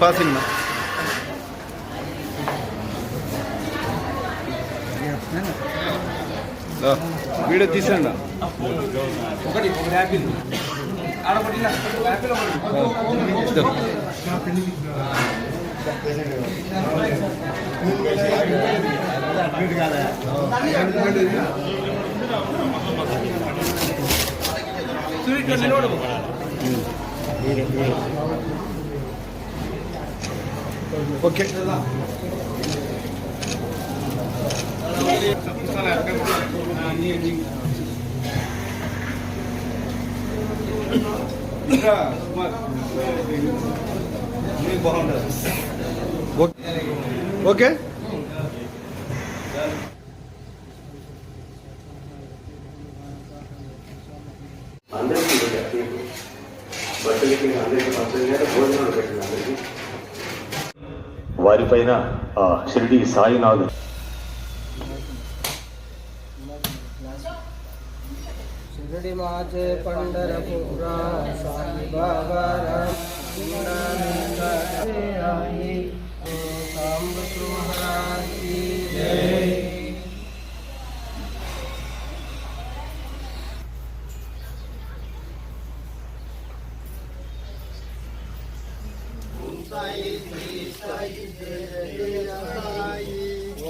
Passing video తీసండి ఒకటి ఒక యాపిల్ ఆడొకటి యాపిల్ ఒకటి సూర్యుడు నిలబడు ఓకే. ఓకే. అందరికీ బట్టలకి అందరికీ పంచగా భోజనాలు పెట్టిన అందరికీ. వారిపైన ఆ షిరిడి సాయినాథ్ शिरडी माझे पंढरपुरा साई बाबा आई सांब महाराजी जय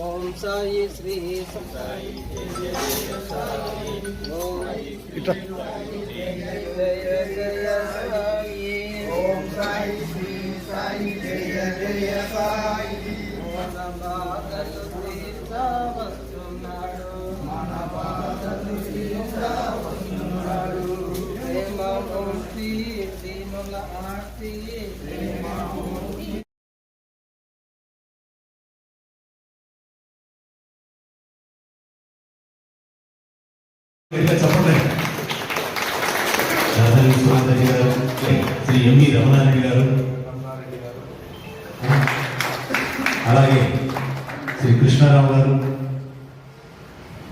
ఓం సాయి శ్రీ సాయి ఓం ఇట్లా జయ జయ సాయి దీనుల చెప్పండి గారు శ్రీ ఎంవి రమణారెడ్డి గారు అలాగే శ్రీ కృష్ణారావు గారు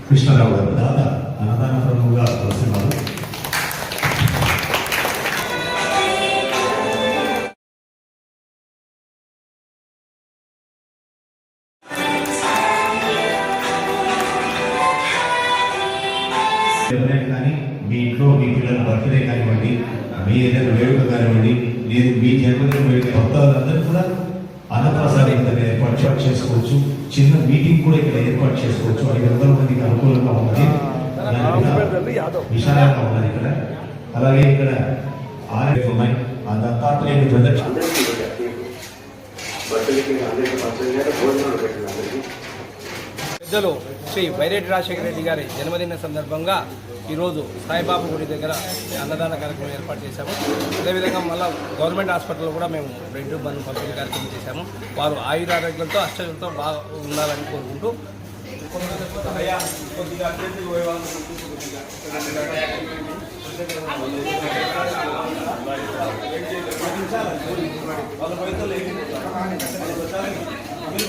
కృష్ణారావు గారు దాదా అన్నదాన ప్రముఖంగా గారు ఎవరైనా కానీ మీ ఇంట్లో మీ పిల్లల బర్త్డే కానివ్వండి మీ ఏదైనా వేడుక కానివ్వండి లేదు మీ జన్మదిన వేడుక భక్తులందరూ కూడా అన్నప్రసాదం ఇక్కడ ఏర్పాటు చేసుకోవచ్చు. చిన్న మీటింగ్ కూడా ఇక్కడ ఏర్పాటు చేసుకోవచ్చు. ఐదు వందల మందికి అనుకూలంగా ఉన్నది విశాలంగా ఉన్నది ఇక్కడ. అలాగే ఇక్కడ ఆరోగ్యం ఉన్నాయి ఆ దత్తాత్రేయ ప్రదక్షిణ. అందరికీ చెప్పి అందరికీ పంచగా భోజనాలు పెట్టిన అందరికీ. పెద్దలు శ్రీ వైరెడ్డి రాజశేఖర రెడ్డి గారి జన్మదిన సందర్భంగా ఈరోజు సాయిబాబు గుడి దగ్గర అన్నదాన కార్యక్రమం ఏర్పాటు చేశాము. అదేవిధంగా మళ్ళీ గవర్నమెంట్ హాస్పిటల్లో కూడా మేము బ్రెడ్ బంధు పంపిణీ కార్యక్రమం చేశాము. వారు ఆయురారోగ్యంతో అష్టంతో బాగా ఉండాలని కోరుకుంటూ